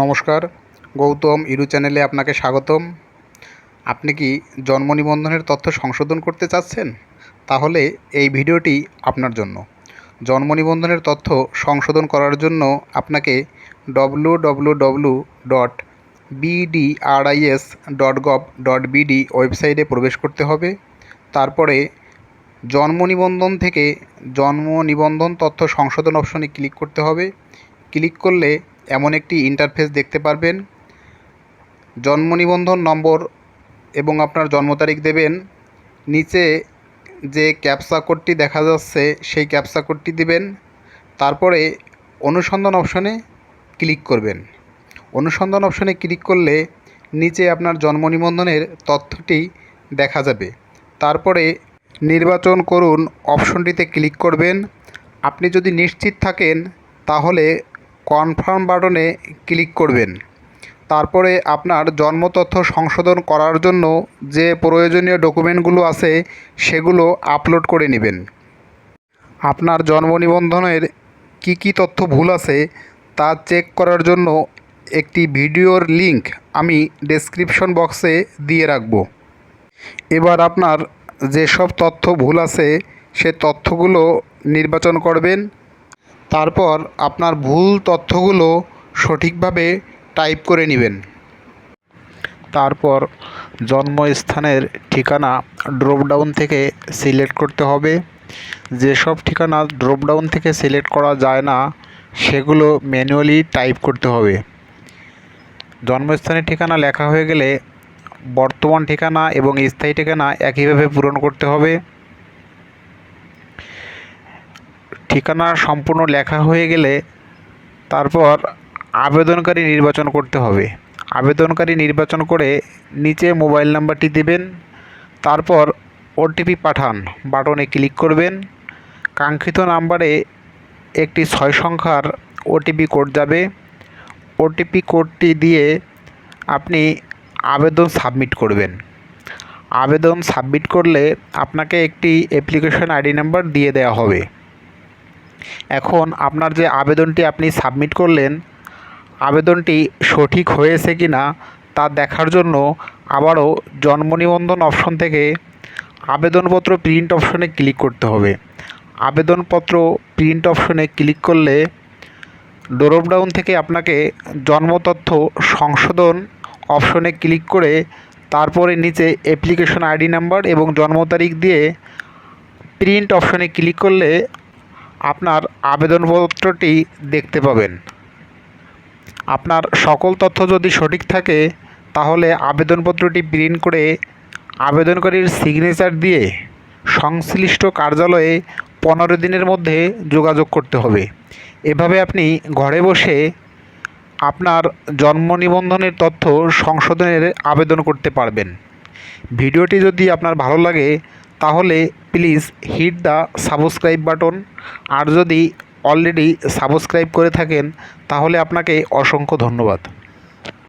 নমস্কার, গৌতম ইরু চ্যানেলে আপনাকে স্বাগতম। আপনি কি জন্ম নিবন্ধনের তথ্য সংশোধন করতে চাচ্ছেন? তাহলে এই ভিডিওটি আপনার জন্য। জন্ম নিবন্ধনের তথ্য সংশোধন করার জন্য আপনাকে W W W dot BDRIS dot gov dot BD ওয়েবসাইটে প্রবেশ করতে হবে। তারপরে জন্ম নিবন্ধন থেকে জন্ম নিবন্ধন তথ্য সংশোধন অপশনে ক্লিক করতে হবে। ক্লিক করলে এমন একটি ইন্টারফেস দেখতে পারবেন। জন্ম নিবন্ধন নম্বর এবং আপনার জন্ম তারিখ দেবেন। নিচে যে ক্যাপসা কোডটি দেখা যাচ্ছে, সেই ক্যাপসা কোডটি দিবেন। তারপরে অনুসন্ধান অপশনে ক্লিক করবেন। অনুসন্ধান অপশনে ক্লিক করলে নিচে আপনার জন্ম নিবন্ধনের তথ্যটি দেখা যাবে। তারপরে নির্বাচন করুন অপশনটিতে ক্লিক করবেন। আপনি যদি নিশ্চিত থাকেন, তাহলে কনফার্ম বাটনে ক্লিক করবেন। তারপরে আপনার জন্ম তথ্য সংশোধন করার জন্য যে প্রয়োজনীয় ডকুমেন্টগুলো আছে সেগুলো আপলোড করে নেবেন। আপনার জন্ম নিবন্ধনের কী কী তথ্য ভুল আছে তা চেক করার জন্য একটি ভিডিওর লিংক আমি ডেসক্রিপশন বক্সে দিয়ে রাখব। এবার আপনার যেসব তথ্য ভুল আছে সে তথ্যগুলো নির্বাচন করবেন। তারপর আপনার ভুল তথ্যগুলো সঠিকভাবে টাইপ করে নেবেন। তারপর জন্মস্থানের ঠিকানা ড্রপডাউন থেকে সিলেক্ট করতে হবে। যেসব ঠিকানা ড্রপডাউন থেকে সিলেক্ট করা যায় না, সেগুলো ম্যানুয়ালি টাইপ করতে হবে। জন্মস্থানের ঠিকানা লেখা হয়ে গেলে বর্তমান ঠিকানা এবং স্থায়ী ঠিকানা একইভাবে পূরণ করতে হবে। ঠিকানা সম্পূর্ণ লেখা হয়ে গেলে তারপর আবেদনকারী নির্বাচন করতে হবে। আবেদনকারী নির্বাচন করে নিচে মোবাইল নাম্বারটি দেবেন, তারপর ওটিপি পাঠান, বাটনে ক্লিক করবেন। কাঙ্ক্ষিত নাম্বারে একটি ছয় সংখ্যার ওটিপি কোড যাবে। ওটিপি কোডটি দিয়ে আপনি আবেদন সাবমিট করবেন। আবেদন সাবমিট করলে আপনাকে একটি অ্যাপ্লিকেশন আইডি নাম্বার দিয়ে দেওয়া হবে। এখন আপনার যে আবেদনটি আপনি সাবমিট করলেন, আবেদনটি সঠিক হয়েছে কি না তা দেখার জন্য আবারও জন্ম নিবন্ধন অপশন থেকে আবেদনপত্র প্রিন্ট অপশনে ক্লিক করতে হবে। আবেদনপত্র প্রিন্ট অপশনে ক্লিক করলে ড্রপডাউন থেকে আপনাকে জন্ম তথ্য সংশোধন অপশনে ক্লিক করে তারপরে নিচে অ্যাপ্লিকেশন আইডি নাম্বার এবং জন্ম তারিখ দিয়ে প্রিন্ট অপশনে ক্লিক করলে আপনার আবেদনপত্রটি দেখতে পাবেন। আপনার সকল তথ্য যদি সঠিক থাকে, তাহলে আবেদনপত্রটি প্রিন্ট করে আবেদনকারীর সিগনেচার দিয়ে সংশ্লিষ্ট কার্যালয়ে পনেরো দিনের মধ্যে যোগাযোগ করতে হবে। এভাবে আপনি ঘরে বসে আপনার জন্ম নিবন্ধনের তথ্য সংশোধনের আবেদন করতে পারবেন। ভিডিওটি যদি আপনার ভালো লাগে তাহলে please hit the subscribe button আর যদি অলরেডি সাবস্ক্রাইব করে থাকেন, তাহলে আপনাকে অসংখ্য ধন্যবাদ।